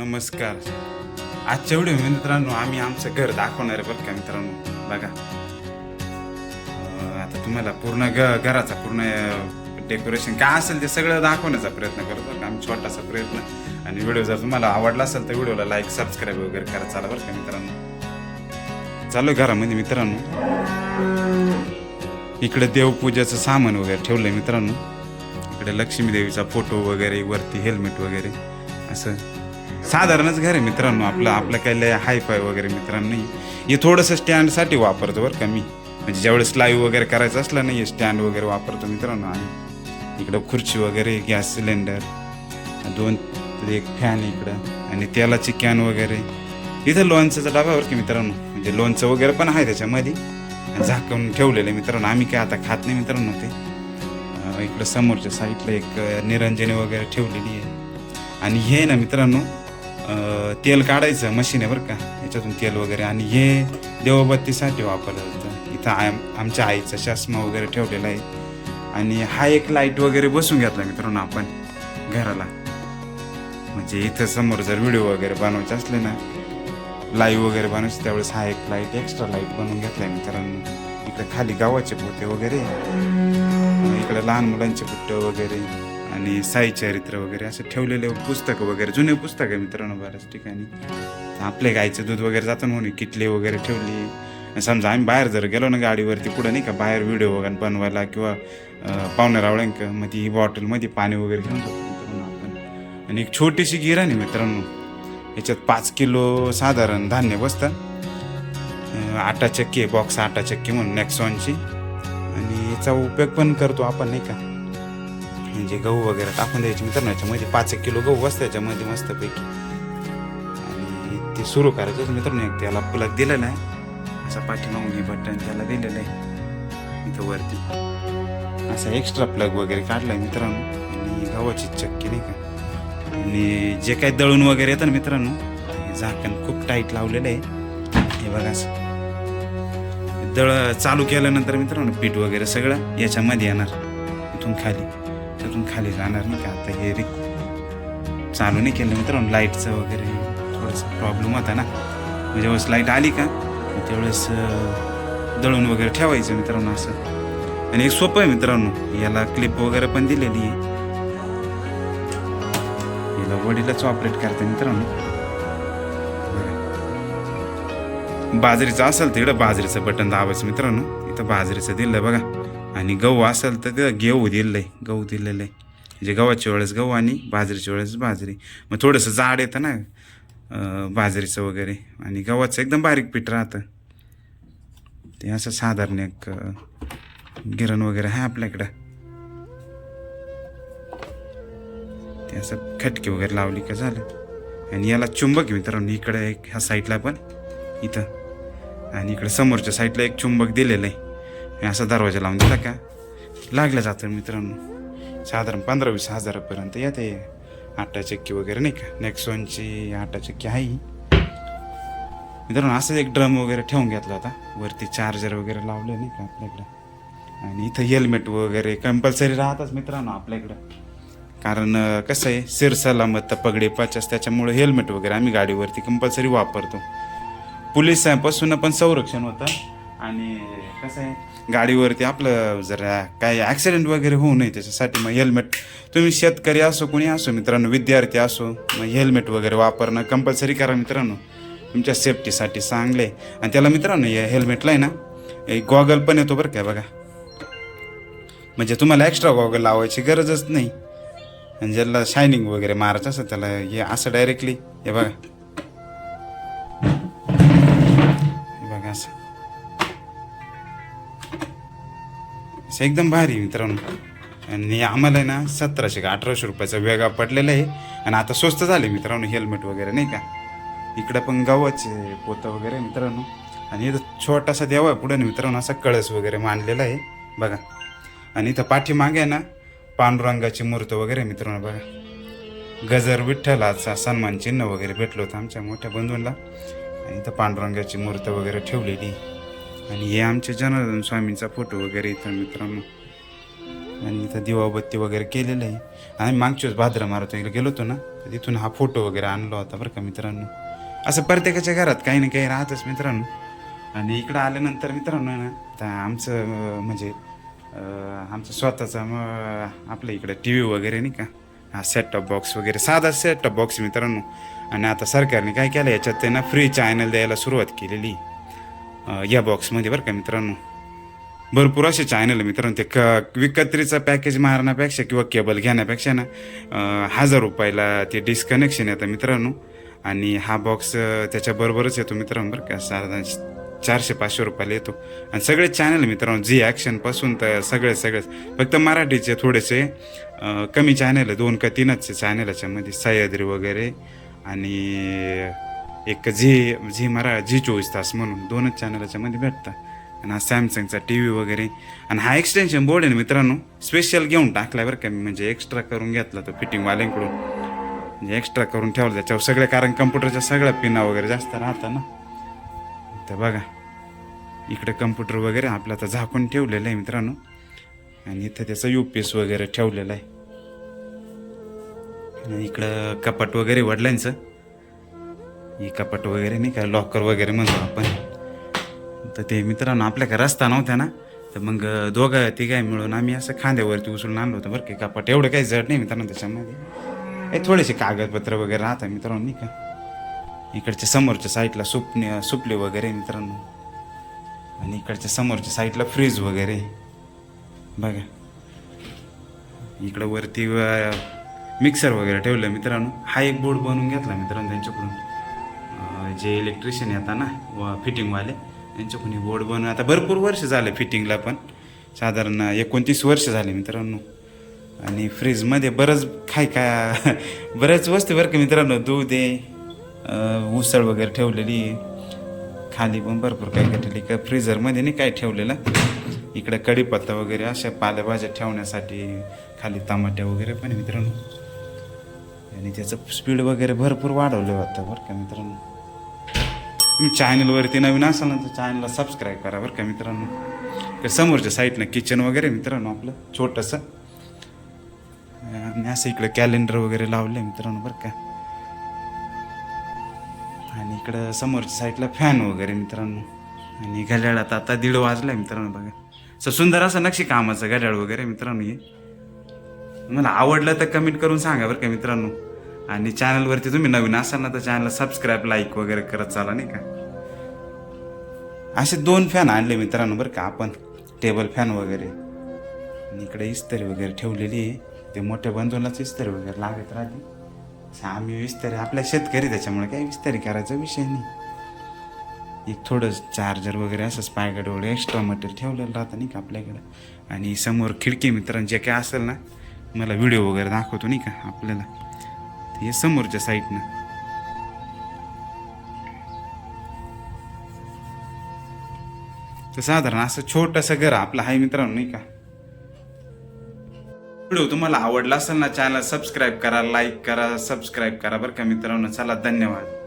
नमस्कार. आजच्या व्हिडिओ मित्रांनो आम्ही आमचं घर दाखवणार आहे बरं का मित्रांनो. बघा. आता तुम्हाला पूर्ण ग घराचा पूर्ण डेकोरेशन काय असेल ते सगळं दाखवण्याचा प्रयत्न करतो बरं का. आम्ही छोटासा प्रयत्न आणि व्हिडिओ जर तुम्हाला आवडला असेल तर व्हिडिओला लाईक सबस्क्राईब वगैरे करा. चाला बरं का मित्रांनो. चालू आहे घरामध्ये मित्रांनो. इकडे देवपूजाचं सामान वगैरे ठेवलंय मित्रांनो. इकडे लक्ष्मीदेवीचा फोटो वगैरे वरती हेल्मेट वगैरे. असं. साधारणच घर आहे मित्रांनो आपलं आपलं काही लय हाय फाय वगैरे मित्रांनो नाही. हे थोडंसं स्टँडसाठी वापरतो बरं का मी. म्हणजे ज्यावेळेस लाईव्ह वगैरे करायचं असलं नाही स्टँड वगैरे वापरतो मित्रांनो आम्ही. इकडं खुर्ची वगैरे गॅस सिलेंडर दोन एक फॅन इकडं आणि तेलाची कॅन वगैरे. इथं लोणचं डबा बरं की मित्रांनो. म्हणजे लोणचं वगैरे पण आहे त्याच्यामध्ये. झाकून ठेवलेलं आहे मित्रांनो. आम्ही काय आता खात नाही मित्रांनो ते. इकडं समोरच्या साईडला एक निरंजनी वगैरे ठेवलेली आहे. आणि हे ना मित्रांनो तेल काढायचं मशीन आहे बरं का? याच्यातून तेल वगैरे आणि हे देवबत्तीसाठी वापरलं जातं. इथं आम- आमच्या आईचा चष्मा वगैरे ठेवलेला आहे. आणि हा एक लाइट वगैरे बसून घेतला मित्रांनो आपण घराला. म्हणजे इथं समोर जर व्हिडिओ वगैरे बनवायचे असले ना लाईव्ह वगैरे बनवायचे त्यावेळेस हा एक लाइट एक्स्ट्रा लाइट बनवून घेतला आहे मित्रांनो. इकडे खाली गावाचे पोते वगैरे. इकडे लहान मुलांचे पुट्टे वगैरे. आणि साई चरित्र वगैरे असं ठेवलेले पुस्तकं वगैरे जुने पुस्तक आहे मित्रांनो बऱ्याच ठिकाणी. आपल्या गाईचं दूध वगैरे जातं ना म्हणून किटली वगैरे ठेवली. समजा आम्ही बाहेर जर गेलो ना गाडीवरती पुढे नाही का बाहेर व्हिडिओ वगैरे बनवायला किंवा अं, पाहुण्या रावळ्यांकमध्ये ही बॉटलमध्ये पाणी वगैरे घेऊन जातो मित्रांनो आपण. आणि एक छोटीशी गिराणी मित्रांनो. याच्यात पाच किलो साधारण धान्य बसतं. आटा चक्की बॉक्स आटा चक्की म्हणून नेक्सॉनची आणि याचा उपयोग पण करतो आपण नाही का. म्हणजे गहू वगैरे टाकून द्यायचे मित्रांनो याच्यामध्ये पाच एक किलो गहू बसतं याच्यामध्ये मस्तपैकी. आणि ते सुरू करायचं मित्रांनो एक त्याला प्लग दिलेला आहे. असा पाठीमागून हे बटन त्याला दिलेलं आहे. इथं वरती. असा एक्स्ट्रा प्लग वगैरे काढलाय मित्रांनो. आणि गव्हाची चक्की नाही का? आणि जे काही दळून वगैरे येतं ना मित्रांनो हे झाकण खूप टाईट लावलेलं आहे. हे बघा असं. दळ चालू केल्यानंतर मित्रांनो पीठ वगैरे सगळं याच्यामध्ये येणार इथून खाली. तिथून खाली जाणार नाही का? आता हे रे चालू नाही केलं मित्रांनो लाईटचं वगैरे थोडंसं प्रॉब्लेम होता ना. म्हणजे वेळेस लाइट आली का त्यावेळेस दळून वगैरे ठेवायचं मित्रांनो असं. आणि एक सोपं आहे मित्रांनो याला क्लिप वगैरे पण दिलेली आहे. याला वडीलच ऑपरेट करते मित्रांनो. बाजरीचं असेल तिकडं बाजरीचं बटन दाबायचं मित्रांनो. इथं बाजरीचं दिलं बघा. आणि गहू असेल तर तिथं गेहू आहे गहू दिलेलं आहे म्हणजे गव्हाच्या वेळेस गहू आणि बाजरीच्या वेळेस बाजरी. मग थोडंसं जाड येतं ना बाजरीचं वगैरे. आणि गव्हाचं एकदम बारीक पीठ राहतं. ते असं साधारण एक गिरण वगैरे आहे आपल्याकडं. ते असं खटके वगैरे लावली का झालं. आणि याला चुंबक मित्रांनो इकडे एक ह्या साईडला पण इथं. आणि इकडे समोरच्या साईडला एक चुंबक दिलेलं आहे मी असा दरवाजा लावून दिला का? लागलं जातं मित्रांनो. साधारण पंधरा वीस हजारापर्यंत येते. आटा चक्की वगैरे नाही का? नेक्सॉनची आटा चक्की आहे. मित्रांनो असंच एक ड्रम वगैरे ठेवून घेतला होता. वरती चार्जर वगैरे लावलं नाही का आपल्याकडं? आणि इथं हेल्मेट वगैरे कंपल्सरी राहतच मित्रांनो आपल्याकडं. कारण कसं आहे सिरसलामत पगडे पाचस त्याच्यामुळे हेल्मेट वगैरे आम्ही गाडीवरती कंपल्सरी वापरतो. पोलिसांपासून पण संरक्षण होतं. आणि कसं आहे गाडीवरती आपलं जर काही ॲक्सिडेंट वगैरे होऊ नये त्याच्यासाठी मग हेल्मेट तुम्ही शेतकरी असो कोणी असो मित्रांनो विद्यार्थी असो मग हेल्मेट वगैरे वापरणं कंपल्सरी करा मित्रांनो. तुमच्या सेफ्टीसाठी चांगले. आहे. आणि त्याला मित्रांनो या हेल्मेटला आहे ना एक गॉगल पण येतो बरं काय बघा. म्हणजे तुम्हाला एक्स्ट्रा गॉगल लावायची गरजच नाही. आणि ज्याला शायनिंग वगैरे मारायचं असं त्याला हे असं डायरेक्टली हे बघा. हे बघा असं. असं एकदम भारी आहे मित्रांनो. आणि आम्हाला आहे ना सतराशे का अठराशे रुपयाचा वेगळा पडलेला आहे. आणि आता स्वस्त झाले मित्रांनो हेल्मेट वगैरे नाही का? इकडं पण गव्हाचे पोतं वगैरे मित्रांनो. आणि इथं छोटासा देवा आहे पुढे मित्रांनो असा कळस वगैरे मांडलेला आहे. बघा. आणि इथं पाठीमागे ना पांडुरंगाची मूर्त वगैरे मित्रांनो बघा. गजर विठ्ठलाचा सन्मान चिन्ह वगैरे भेटलं होतं आमच्या मोठ्या बंधूंना. आणि इथं पांडुरंगाची मूर्त वगैरे ठेवलेली आहे. आणि हे आमच्या जनार्दन स्वामींचा फोटो वगैरे इथं मित्रांनो. आणि इथं दिवाबत्ती वगैरे केलेलं आहे. आणि मागच्या भाद्रा भाद्र मारुती गेलो होतो ना तर तिथून हा फोटो वगैरे आणला होता बरं का मित्रांनो. असं प्रत्येकाच्या घरात काही ना काही राहतच मित्रांनो. आणि इकडं आल्यानंतर मित्रांनो ना तर आमचं म्हणजे आमचं स्वतःचा मग आपल्या इकडं टी व्ही वगैरे नाही का हा सेटटॉप बॉक्स वगैरे साधा सेटटॉप बॉक्स मित्रांनो. आणि आता सरकारने काय केलं याच्यात त्यांना फ्री चॅनल द्यायला सुरुवात केलेली. या बॉक्समध्ये बरं का मित्रांनो. भरपूर असे चॅनल आहे मित्रांनो. ते क विकत्रीचं पॅकेज मारण्यापेक्षा किंवा केबल घेण्यापेक्षा ना हजार रुपयाला ते डिस्कनेक्शन येतं मित्रांनो. आणि हा बॉक्स त्याच्याबरोबरच येतो मित्रांनो बरं का. साधारण चारशे पाचशे रुपयाला येतो. आणि सगळे चॅनल मित्रांनो. जी ॲक्शनपासून तर सगळे सगळेच. फक्त मराठीचे थोडेसे कमी चॅनल आहे. दोन का तीनच चॅनल याच्यामध्ये. सह्याद्री वगैरे आणि एक झी झी मरा झी चोवीस तास म्हणून. दोनच चॅनलमध्ये भेटतात आणि हा सॅमसंगचा टी व्ही वगैरे. आणि हा एक्सटेन्शन बोर्ड आहे ना मित्रांनो स्पेशल घेऊन टाकला बरं का मी. म्हणजे एक्स्ट्रा करून घेतला तो फिटिंगवाल्यांकडून म्हणजे एक्स्ट्रा करून ठेवलं त्याच्यावर सगळ्या कारण कम्प्युटरच्या सगळ्या पिना वगैरे जास्त राहतात ना. तर बघा इकडे कम्प्युटर वगैरे आपलं आता झाकून ठेवलेलं आहे मित्रांनो. आणि इथं त्याचं यू पी एस वगैरे ठेवलेलं आहे. इकडं कपाट वगैरे वडिलांचं. हे कपाट वगैरे नाही का लॉकर वगैरे म्हणतो आपण. तर ते मित्रांनो आपल्याकडे रस्ता नव्हता ना. तर मग दोघं तिघाय मिळून आम्ही असं खांद्यावरती उचलून आणलो होतं बरं की. कपाट एवढं काही जड नाही मित्रांनो त्याच्यामध्ये. हे थोडेसे कागदपत्र वगैरे राहतात मित्रांनो नाही का. इकडच्या समोरच्या साईडला सुपणे सुपले वगैरे मित्रांनो. आणि इकडच्या समोरच्या साईडला फ्रीज वगैरे बघा. इकडं वरती मिक्सर वगैरे ठेवलं मित्रांनो. हा एक बोर्ड बनवून घेतला मित्रांनो त्यांच्याकडून. जे इलेक्ट्रिशियन येतात ना व फिटिंगवाले त्यांच्याकडून हे बोर्ड बनवून आता भरपूर वर्ष झाले फिटिंगला पण. साधारण एकोणतीस वर्ष झाले मित्रांनो. आणि फ्रीजमध्ये बरंच काय काय बऱ्याच वस्तू बरं का मित्रांनो. दूध आहे उसळ वगैरे ठेवलेली खाली पण भरपूर काय काय ठेवली का फ्रीझरमध्ये नाही काय ठेवलेलं. इकडे कढीपत्ता वगैरे अशा पालेभाज्या ठेवण्यासाठी खाली टमाट्या वगैरे पण मित्रांनो. आणि त्याचं स्पीड वगैरे भरपूर वाढवलं होतं बरं का मित्रांनो. तुम्ही चॅनलवरती नवीन असाल ना तर चॅनलला सबस्क्राईब करा बरं का मित्रांनो. समोरच्या साईडनं किचन वगैरे मित्रांनो आपलं छोटंसं. आणि असं इकडं कॅलेंडर वगैरे लावलं मित्रांनो बरं का. आणि इकडं समोरच्या साईडला फॅन वगैरे मित्रांनो. आणि घड्याळात आता दीड वाजलाय मित्रांनो बघा. असं सुंदर असं नक्षी कामाचं घड्याळ वगैरे मित्रांनो हे. मला आवडलं तर कमेंट करून सांगा बरं का मित्रांनो. आणि चॅनलवरती तुम्ही नवीन असाल ना तर चॅनलला सबस्क्राईब लाईक वगैरे करत चाला नाही का? असे दोन फॅन आणले मित्रांनो बरं का आपण टेबल फॅन वगैरे. आणि इकडे इस्तरी वगैरे ठेवलेली आहे. ते मोठ्या बंधूलाच इस्तरी वगैरे लागत राहते. आम्ही विस्तारी आपल्या शेतकरी त्याच्यामुळे काही विस्तारी करायचा विषय नाही. एक थोडं चार्जर वगैरे असं स्पायगड वगैरे एक्स्ट्रा मटेरियल ठेवलेलं राहतं नाही का आपल्याकडं. आणि समोर खिडकी मित्रांनो जे काय असेल ना मला व्हिडिओ वगैरे दाखवतो नाही का आपल्याला. हे समोरच्या साईडनं तर साधारण असं छोटंसं घर आपलं आहे मित्रांनो नाही का? व्हिडिओ तुम्हाला आवडला असेल ना चॅनल सबस्क्राईब करा लाईक करा सबस्क्राईब करा बरं का मित्रांनो. चला धन्यवाद.